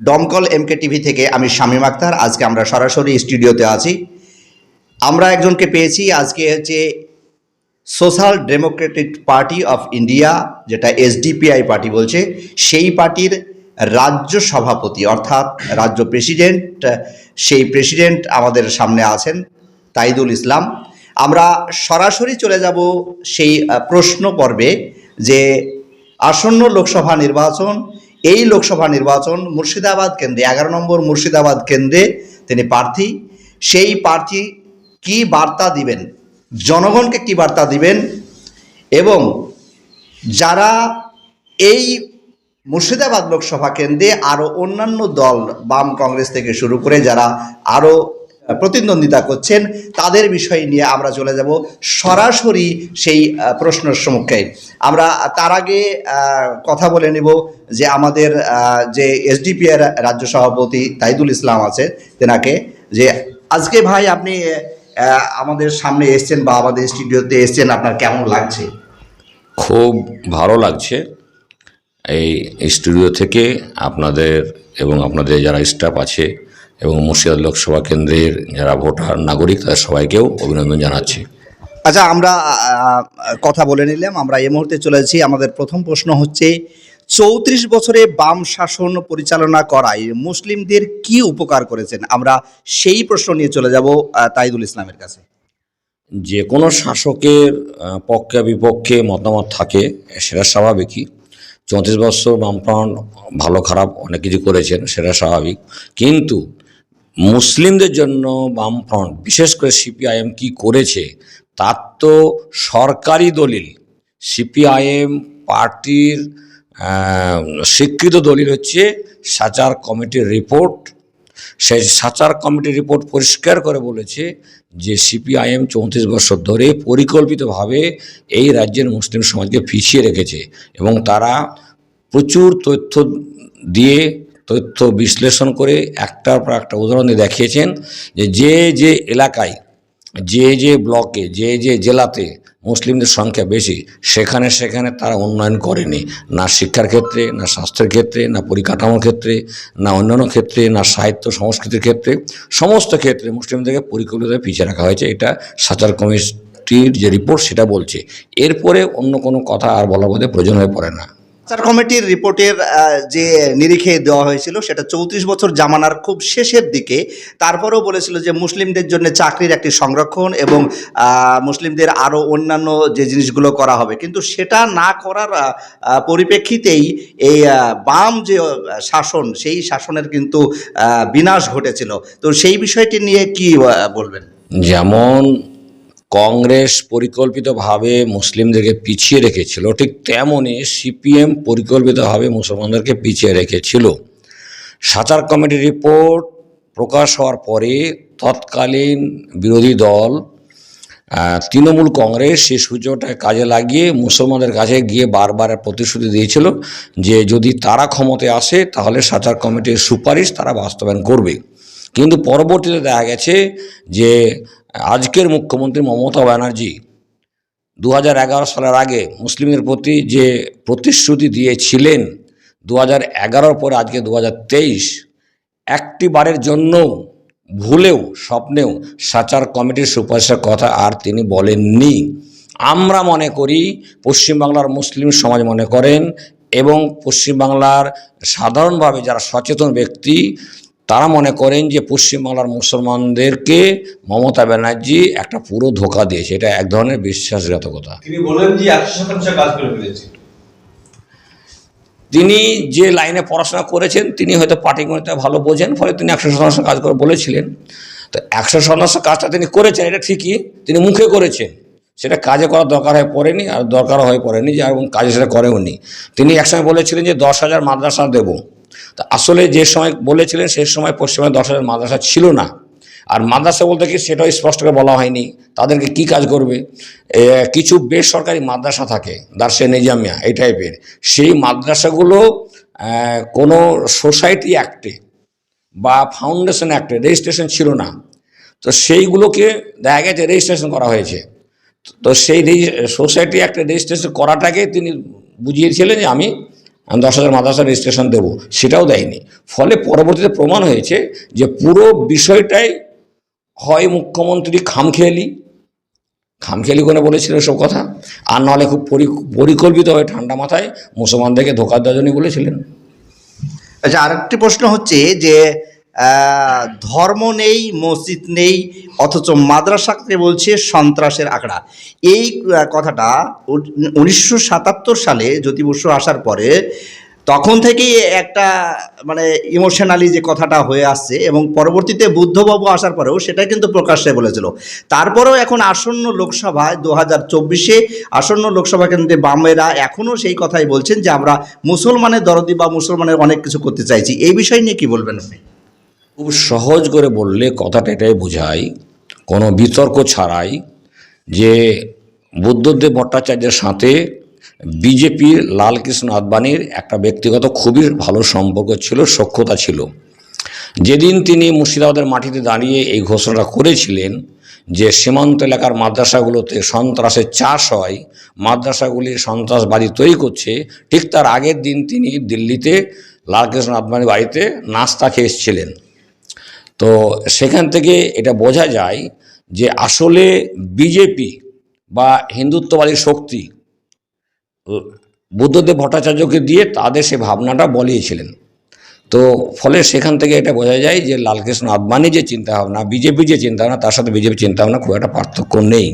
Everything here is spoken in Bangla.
দমকল এমকে টিভি থেকে আমি শামীম আক্তার। আজকে আমরা সরাসরি স্টুডিওতে আছি। আমরা একজনকে পেয়েছি, আজকে হচ্ছে social democratic party of India, যেটা এসডিপিআই পার্টি বলছে। সেই পার্টির রাজ্য সভাপতি, অর্থাৎ রাজ্য প্রেসিডেন্ট সেই প্রেসিডেন্ট আমাদের সামনে আছেন, তাইদুল ইসলাম। আমরা সরাসরি চলে যাব সেই প্রশ্ন পর্বে যে আসন্ন লোকসভা নির্বাচন এই লোকসভা নির্বাচন মুর্শিদাবাদ কেন্দ্রে, এগারো নম্বর মুর্শিদাবাদ কেন্দ্রে তিনি প্রার্থী। সেই প্রার্থী কি বার্তা দিবেন? জনগণকে কি বার্তা দিবেন? এবং যারা এই মুর্শিদাবাদ লোকসভা কেন্দ্রে আরও অন্যান্য দল, বাম কংগ্রেস থেকে শুরু করে যারা আরও প্রতিদ্বন্দ্বিতা করছেন, তাদের বিষয় নিয়ে আমরা চলে যাব সরাসরি সেই প্রশ্নের সম্মুখে। আমরা তার আগে কথা বলে নেব যে আমাদের যে এসডিপিআর রাজ্য সভাপতি তাইদুল ইসলাম আছে, তেনাকে যে আজকে ভাই আপনি আমাদের সামনে এসছেন বা আমাদের স্টুডিওতে এসছেন, আপনার কেমন লাগছে? খুব ভালো লাগছে। এই স্টুডিও থেকে আপনাদের এবং আপনাদের যারা স্টাফ আছে এবং মুর্শিদাবাদ লোকসভা কেন্দ্রের যারা ভোটার নাগরিক তাদের সবাইকেও অভিনন্দন জানাচ্ছি। আচ্ছা আমরা কথা বলে নিলাম আমরা এই মুহূর্তে চলে যাচ্ছি। আমাদের প্রথম প্রশ্ন হচ্ছে চৌত্রিশ বছরে বাম শাসন পরিচালনা করায় মুসলিমদের কি উপকার করেছেন? আমরা সেই প্রশ্ন নিয়ে চলে যাব তাইদুল ইসলামের কাছে। যে কোনো শাসকের পক্ষে বিপক্ষে মতামত থাকে সেটা স্বাভাবিকই। চৌত্রিশ বছর বামফ্রন্ট ভালো খারাপ অনেক কিছু করেছেন সেটা স্বাভাবিক। কিন্তু মুসলিমদের জন্য বামফ্রন্ট, বিশেষ করে সিপিআইএম কি করেছে, তার তো সরকারি দলিল। সিপিআইএম পার্টির স্বীকৃত দলিল হচ্ছে সাচার কমিটির রিপোর্ট। সেই সাচার কমিটির রিপোর্ট পরিষ্কার করে বলেছে যে সিপিআইএম চৌত্রিশ বছর ধরে পরিকল্পিতভাবে এই রাজ্যের মুসলিম সমাজকে পিছিয়ে রেখেছে এবং তারা প্রচুর তথ্য দিয়ে তথ্য বিশ্লেষণ করে একটার পর একটা উদাহরণ দিয়ে দেখিয়েছেন যে যে যে এলাকায়, যে যে ব্লকে, যে যে জেলাতে মুসলিমদের সংখ্যা বেশি, সেখানে সেখানে তারা উন্নয়ন করেনি। না শিক্ষার ক্ষেত্রে, না স্বাস্থ্যের ক্ষেত্রে, না পরিকাঠামোর ক্ষেত্রে, না অন্যান্য ক্ষেত্রে, না সাহিত্য, সংস্কৃতির ক্ষেত্রে, সমস্ত ক্ষেত্রে মুসলিমদেরকে পরিকল্পিতভাবে পিছিয়ে রাখা হয়েছে। এটা সাচার কমিটির যে রিপোর্ট সেটা বলছে। এরপরে অন্য কোনো কথা আর বলার মধ্যে প্রয়োজন হয়ে পড়ে না। সার কমিটির রিপোর্টের যে নিরিখে দেওয়া হয়েছিল সেটা চৌত্রিশ বছর জামানার খুব শেষের দিকে। তারপরেও বলেছিল যে মুসলিমদের জন্য চাকরির একটি সংরক্ষণ এবং মুসলিমদের আরও অন্যান্য যে জিনিসগুলো করা হবে। কিন্তু সেটা না করার পরিপ্রেক্ষিতেই এই বাম যে শাসন, সেই শাসনের কিন্তু বিনাশ ঘটেছিল। তো সেই বিষয়টি নিয়ে কি বলবেন? যেমন কংগ্রেস পরিকল্পিতভাবে মুসলিমদেরকে পিছিয়ে রেখেছিল, ঠিক তেমনই সিপিএম পরিকল্পিতভাবে মুসলমানদেরকে পিছিয়ে রেখেছিল। সাচার কমিটির রিপোর্ট প্রকাশ হওয়ার পরে তৎকালীন বিরোধী দল তৃণমূল কংগ্রেস সেই সুযোগটাকে কাজে লাগিয়ে মুসলমানদের কাছে গিয়ে বারবার প্রতিশ্রুতি দিয়েছিল যে যদি তারা ক্ষমতায় আসে তাহলে সাচার কমিটির সুপারিশ তারা বাস্তবায়ন করবে। কিন্তু পরবর্তীতে দেখা গেছে যে আজকের মুখ্যমন্ত্রী মমতা ব্যানার্জি দু হাজার এগারো সালের আগে মুসলিমের প্রতি যে প্রতিশ্রুতি দিয়েছিলেন দু হাজার পরে আজকে দু হাজার তেইশ একটি বারের জন্য ভুলেও স্বপ্নেও সাচার কমিটির সুপারিশের কথা আর তিনি বলেননি। আমরা মনে করি পশ্চিমবাংলার মুসলিম সমাজ মনে করেন এবং পশ্চিমবাংলার সাধারণভাবে যারা সচেতন ব্যক্তি তারা মনে করেন যে পশ্চিমবাংলার মুসলমানদেরকে মমতা ব্যানার্জি একটা পুরো ধোকা দিয়েছে। এটা এক ধরনের বিশ্বাসঘাতকতা। তিনি বলেন যে একশো শতাংশ কাজ করে ফেলেছে। তিনি যে লাইনে পড়াশোনা করেছেন তিনি হয়তো পাটিগণিতে ভালো বোঝেন ফলে তিনি একশো শতাংশ কাজ করে বলেছিলেন। তো একশো শতাংশ কাজটা তিনি করেছেন এটা ঠিকই। তিনি মুখে করেছেন। সেটা কাজে করার দরকার হয়ে পড়েনি আর দরকার হয়ে পড়েনি যে এবং কাজে সেটা করেওনি তিনি একসময় বলেছিলেন যে দশ হাজার মাদ্রাসা দেবো। তা আসলে যে সময় বলেছিলেন সেই সময় পশ্চিমে দশ হাজার মাদ্রাসা ছিল না। আর মাদ্রাসা বলতে কি সেটাও স্পষ্ট করে বলা হয়নি। তাদেরকে কি কাজ করবে? কিছু বেসরকারি মাদ্রাসা থাকে দার্সে নিজামিয়া, এই টাইপের। সেই মাদ্রাসাগুলো কোনো সোসাইটি অ্যাক্টে বা ফাউন্ডেশন অ্যাক্টে রেজিস্ট্রেশন ছিল না। তো সেইগুলোকে দেখা গেছে রেজিস্ট্রেশন করা হয়েছে। তো সেই সোসাইটি অ্যাক্টে রেজিস্ট্রেশন করাটাকে তিনি বুঝিয়েছিলেন যে আমি আমি দশ হাজার মাদ্রাসা রেজিস্ট্রেশন দেবো। সেটাও দেয়নি। ফলে পরবর্তীতে প্রমাণ হয়েছে যে পুরো বিষয়টাই হয় মুখ্যমন্ত্রী খামখেয়ালি। খামখেয়ালি করে বলেছিল সব কথা। আর নাহলে খুব পরি- হয়ে ঠান্ডা মাথায় মুসলমানদেরকে ধোকা দেওয়ার বলেছিলেন। আচ্ছা আরেকটি প্রশ্ন হচ্ছে যে ধর্ম নেই, মসজিদ নেই, অথচ মাদ্রাসাকে বলছে সন্ত্রাসের আখড়া। এই কথাটা উনিশশো সাতাত্তর সালে জ্যোতি বসু আসার পরে তখন থেকেই একটা মানে ইমোশনালি যে কথাটা হয়ে আসছে এবং পরবর্তীতে বুদ্ধবাবু আসার পরেও সেটা কিন্তু প্রকাশ্যে বলেছিল। তারপরেও এখন আসন্ন লোকসভায় দু হাজার চব্বিশে আসন্ন লোকসভা কেন্দ্রে বামেরা এখনও সেই কথাই বলছেন যে আমরা মুসলমানের দরদি বা মুসলমানের অনেক কিছু করতে চাইছি। এই বিষয় নিয়ে কি বলবেন আপনি? খুব সহজ করে বললে কথাটা এটাই বোঝায়, কোনো বিতর্ক ছাড়াই যে বুদ্ধদেব ভট্টাচার্যের সাথে বিজেপির লালকৃষ্ণ আদবানির একটা ব্যক্তিগত খুবই ভালো সম্পর্ক ছিল, সখ্যতা ছিল। যেদিন তিনি মুর্শিদাবাদের মাটিতে দাঁড়িয়ে এই ঘোষণা করেছিলেন যে সীমান্ত এলাকার মাদ্রাসাগুলোতে সন্ত্রাসের চাষ হয়, মাদ্রাসাগুলি সন্ত্রাসবাদী তৈরি করছে, ঠিক তার আগের দিন তিনি দিল্লিতে লালকৃষ্ণ আদবানির বাড়িতে নাস্তা খেয়ে এসেছিলেন। তো সেখান থেকে এটা বোঝা যায় যে আসলে বিজেপি বা হিন্দুত্ববাদী শক্তি, বুদ্ধদেব ভট্টাচার্যকে দিয়ে তাদের সে ভাবনাটা বলিয়েছিলেন। তো ফলে সেখান থেকে এটা বোঝা যায় যে লালকৃষ্ণ আদবানি যে চিন্তাভাবনা, বিজেপি যে চিন্তাভাবনা, তার সাথে বিজেপি চিন্তাভাবনা খুব একটা পার্থক্য নেই।